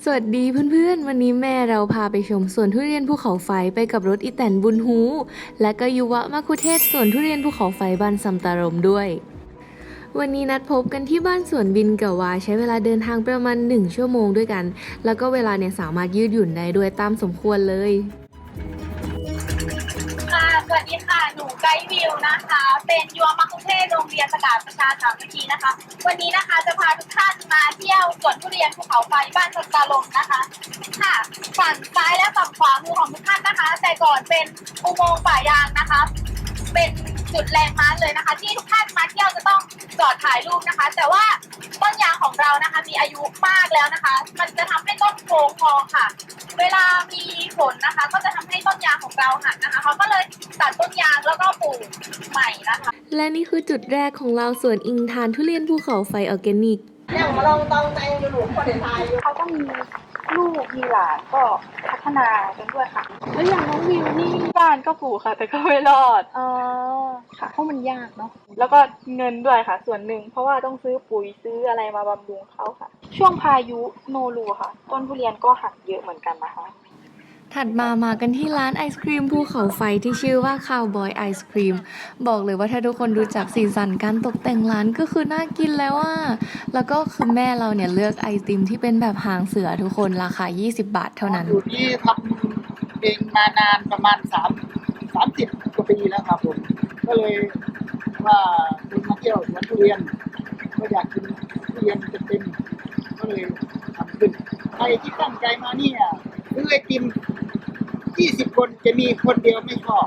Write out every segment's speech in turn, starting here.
สวัสดีเพื่อนๆ วันนี้แม่เราพาไปชมสวนทุเรียนภูเขาไฟไปกับรถอีแตนบุญฮู และก็ยุวะมะคุเทศสวนทุเรียนภูเขาไฟบ้านสัมตารมด้วย วันนี้นัดพบกันที่บ้านสวนบินกับวา ใช้เวลาเดินทางประมาณ 1 ชั่วโมงด้วยกัน แล้วก็เวลาเนี่ยสามารถยืดหยุ่นได้ด้วยตามสมควรเลย ดีค่ะ หนูไกด์วิวนะคะ เป็นยัวมักคุเทศโรงเรียนสกาดประชาสามัคคีนะคะ วันนี้นะคะจะพาทุกท่านมาเที่ยวสวนทุเรียนภูเขาไฟบ้านสตาลมนะคะ ค่ะ ฝั่งซ้ายและฝั่งขวามือของทุกท่านนะคะ แต่ก่อนเป็นอุโมงค์ป่ายางนะคะ เป็น จุดแลนด์มาร์คเลยนะคะ ที่ทุกท่านมาเที่ยวจะต้องจอดถ่ายรูปนะคะ แต่ว่าต้นยางของเรานะคะ มีอายุมากแล้วนะคะ มันจะทำให้ต้นโค้งพองค่ะ เวลามีฝนนะคะ ก็จะทำให้ต้นยางของเราหักนะคะเขาก็เลยตัดต้นยางแล้วก็ปลูกใหม่นะคะ และนี่คือจุดแรกของเราสวนอิงทานทุเรียนภูเขาไฟออร์แกนิกอย่างมาลองตองใจอยู่หลุมคนไทยอยู่เขาก็มี ลูกมีหลานก็พัฒนากันด้วยค่ะ แล้วอย่างน้องวิวนี่บ้านก็ปลูกค่ะ แต่ก็ไม่รอดเออค่ะเพราะมันยากเนาะแล้วก็เงินด้วยค่ะ ส่วนหนึ่งเพราะว่าต้องซื้อปุ๋ยซื้ออะไรมาบำรุงเขาค่ะ ช่วงพายุโนรูค่ะ ต้นทุเรียนก็หักเยอะเหมือนกันนะคะ ถัดมามากันที่ร้านไอศครีมภูเขาไฟที่ชื่อว่าคาวบอยไอศครีมบอกเลยว่าถ้าทุกคนดูจากสีสันการตกแต่งร้านก็คือน่ากินแล้วว่าแล้วก็คือแม่เราเนี่ยเลือกไอติมที่เป็นแบบหางเสือทุกคนราคา 20 บาทเท่านั้น อยู่ที่ทำเองมานานประมาณสามสามสิบกว่าปีแล้วครับผมก็เลยว่าคุณมาเที่ยวสวนทุเรียน ก็อยากกินทุเรียนเต็มๆก็เลยทำขึ้นใครที่ตั้งใจมาเนี่ยซื้อไอติม ยี่สิบคนจะมีคนเดียวไม่ชอบ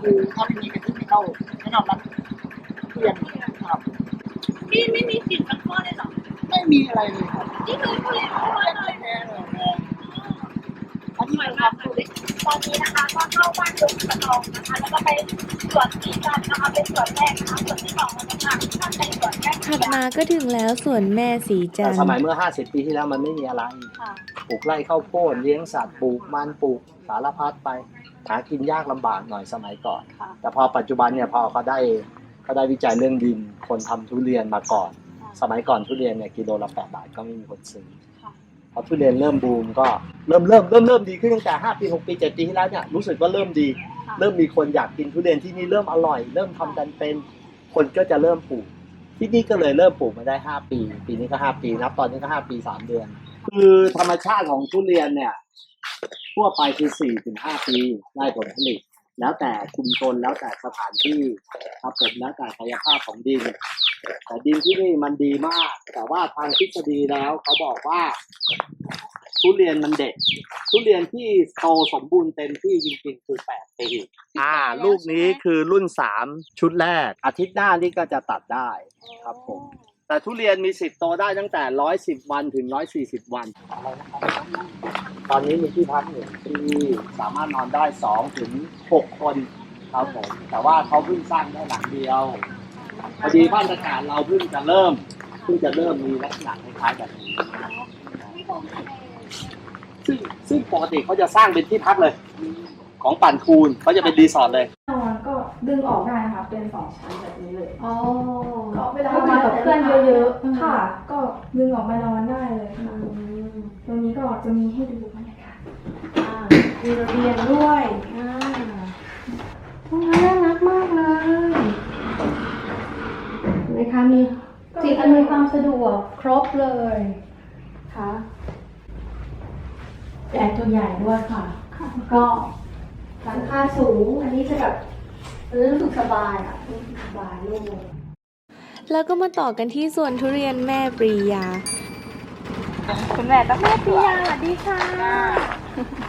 คือถ้าไม่มีกะทิไม่เข้าแน่นอนนั้นทุเรียนครับพี่ไม่มีกลิ่นมันข้อเลยเหรอไม่มีอะไรเลยครับนี่คือทุเรียนของทุเราเรียนเลยแท้ๆเลยนะอันนี้สวยนะคมารักบเลยตอนนี้นะคะก็เข้าบ้านลุงกระนองนะคะแล้วก็ไปสวนที่กันนะคะเป็นสวนแรกนะคะสวนที่สองเราจะพาทุกท่านไปสวนแรกถัดมาก็ถึงแล้วสวนแม่สีจัแต่นทสร์มัยเมื่อ 50 ปีที่แล้วมันไม่มีอะไรค่ะ ปลูกไร่ข้าวโพดเลี้ยงสัตว์ปลูกมันปลูกสารพัดไปหากินยากลำบากหน่อยสมัยก่อนค่ะแต่พอปัจจุบันเนี่ยพอเขาได้เขาได้วิจัยเรื่องดิน คนทำทุเรียนมาก่อน สมัยก่อนทุเรียนเนี่ยกิโลละ8บาทก็ไม่มีคนซื้อค่ะพอทุเรียนเริ่มบูมก็เริ่มเริ่มเริ่มเริ่มดีขึ้นตั้งแต่5ปี6ปี7ปีที่แล้วเนี่ยรู้สึกว่าเริ่มดีค่ะเริ่มมีคนอยากกินทุเรียนที่นี่เริ่มอร่อย เริ่มทำกันเป็นคนก็จะเริ่มปลูกที่นี่ก็เลยเริ่มปลูกมาได้ 5 ปี ปีนี้ก็ 5 ปีนับตอนนี้ก็ 5 ปี 3 เดือน คือธรรมชาติของทุเรียนเนี่ยทั่วไปคือ4ถึง5ปีได้ผลผลิต แล้วแต่ชุมชนแล้วแต่สถานที่ครับผมแล้วแต่กายภาพของดิน แต่ดินที่นี่มันดีมาก แต่ว่าทางทฤษฎีแล้วเขาบอกว่าทุเรียนมันเด็ก ทุเรียนที่โตสมบูรณ์เต็มที่จริงๆคือ8ปีอ่า ลูกนี้คือรุ่น3ชุดแรก อาทิตย์หน้านี่ก็จะตัดได้ครับผม แต่ทุเรียนมีสิทธิ์โตได้ตั้งแต่110วันถึง140วัน ตอนนี้มีที่พักหนึ่งที่สามารถนอนได้2ถึง6คนครับผมแต่ว่าเขาเพิ่งสร้างได้หลังเดียวพอดีบ้านอากาศเราเพิ่งจะเริ่มเพิ่งจะเริ่มมีลักษณะคล้ายๆแบบนี้ซึ่งซึ่งปกติเขาจะสร้างเป็นที่พักเลย ของปั่นคูนเขาจะเป็นรีสอร์ทเลย ดึงออกได้นะคะเป็นสองชั้นแบบนี้เลยอ๋อก็เวลามากับเพื่อนเยอะๆ ค่ะ ก็ดึงออกมานอนได้เลยค่ะตรงนี้ก็จะมีให้ดูบรรยากาศมีระเบียงด้วยอ่าห้องน้ำน่ารักมากเลยเห็นะคะมีสิ่งอำนวยความสะดวกครบเลยค่ะแอร์ตัวใหญ่ด้วยค่ะแล้วก็หลังคาสูง อันนี้จะแบบเออ รู้สึกสบายอะรู้สึกสบายโล่งแล้วก็มาต่อกันที่สวนทุเรียนแม่ปรียา คุณแม่ต้องแม่พิยาสวัสดีค่ะ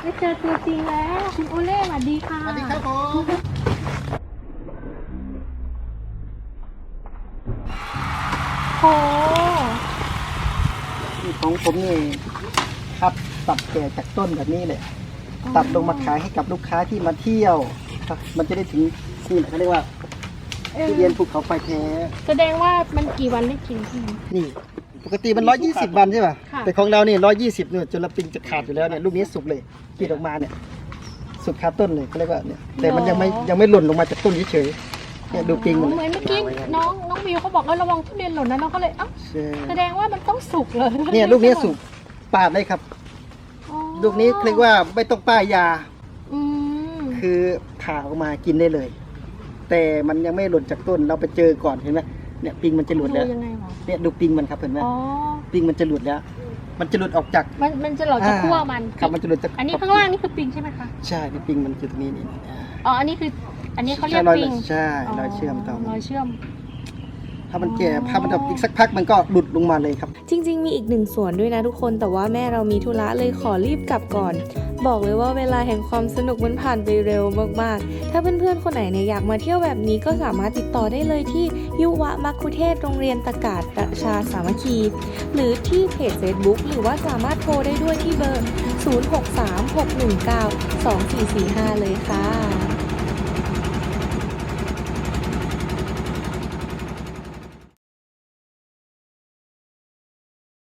ได้เจอตัวจริงแล้วคุณโอเล่สวัสดีค่ะสวัสดีครับผมโอ้ของผมนี่ครับตัดแก่จากต้นแบบนี้เลยตัดลงมาขายให้กับลูกค้าที่มาเที่ยวครับมันจะได้ถึง นี่แหละเขาเรียกว่าทุเรียนภูเขาไฟแท้ แสดงว่ามันกี่วันได้กินพี่ นี่ ปกติมันร้อยยี่สิบวันใช่ป่ะ ค่ะ แต่ของเราเนี่ยร้อยยี่สิบเนี่ยจนละปิงจะขาดอยู่แล้วเนี่ยลูกนี้สุกเลยกินออกมาเนี่ยสุกคาต้นเลยเขาเรียกว่าเนี่ยแต่มันยังไม่ยังไม่หล่นลงมาจากต้นเฉยๆเนี่ยดูปิงมันเหมือนเมื่อกี้น้องน้องวิวเขาบอกว่าระวังทุเรียนหล่นนะน้องก็เลยเอ้าใช่แสดงว่ามันต้องสุกเลยเนี่ยลูกนี้สุกปาดได้ครับ อ๋อลูกนี้เรียกว่าไม่ต้องป้ายยา อืมคือผ่าออกมากินได้เลย แต่มันยังไม่หล่นจากต้นเราไปเจอก่อนเห็นไหมเนี่ยปิงมันจะหลุดดูแล้วยังไงหรอเนี่ยดูปิงมันครับเห็นไหมอ๋อปิงมันจะหลุดแล้ว มันจะหลุดออกจากมันมันจะหลอดจากอ่าขั้วมันครับมันจะหลุดจากอันนี้ข้างล่างนี่คือปิงใช่ไหมคะใช่นี่ปิงมันจุดนี้นี่อ่าอ๋ออันนี้คืออันนี้เขาเรียกใช่รอยปิงใช่รอยเชื่อมต่อรอยเชื่อม ถ้ามันแก่ถ้ามันแบบอีกสักพักมันก็หลุดลงมาเลยครับ จริง ๆ มีอีกหนึ่งส่วนด้วยนะทุกคน แต่ว่าแม่เรามีธุระเลยขอรีบกลับก่อน บอกเลยว่าเวลาแห่งความสนุกมันผ่านไปเร็วมากๆ ถ้าเพื่อนๆคนไหนเนี่ยอยากมาเที่ยวแบบนี้ก็สามารถติดต่อได้เลยที่ยุวะมัคคุเทศโรงเรียนตะกาศประชาสามัคคี หรือที่เพจ Facebook หรือว่าสามารถโทรได้ด้วยที่เบอร์ 0636192445 เลยค่ะ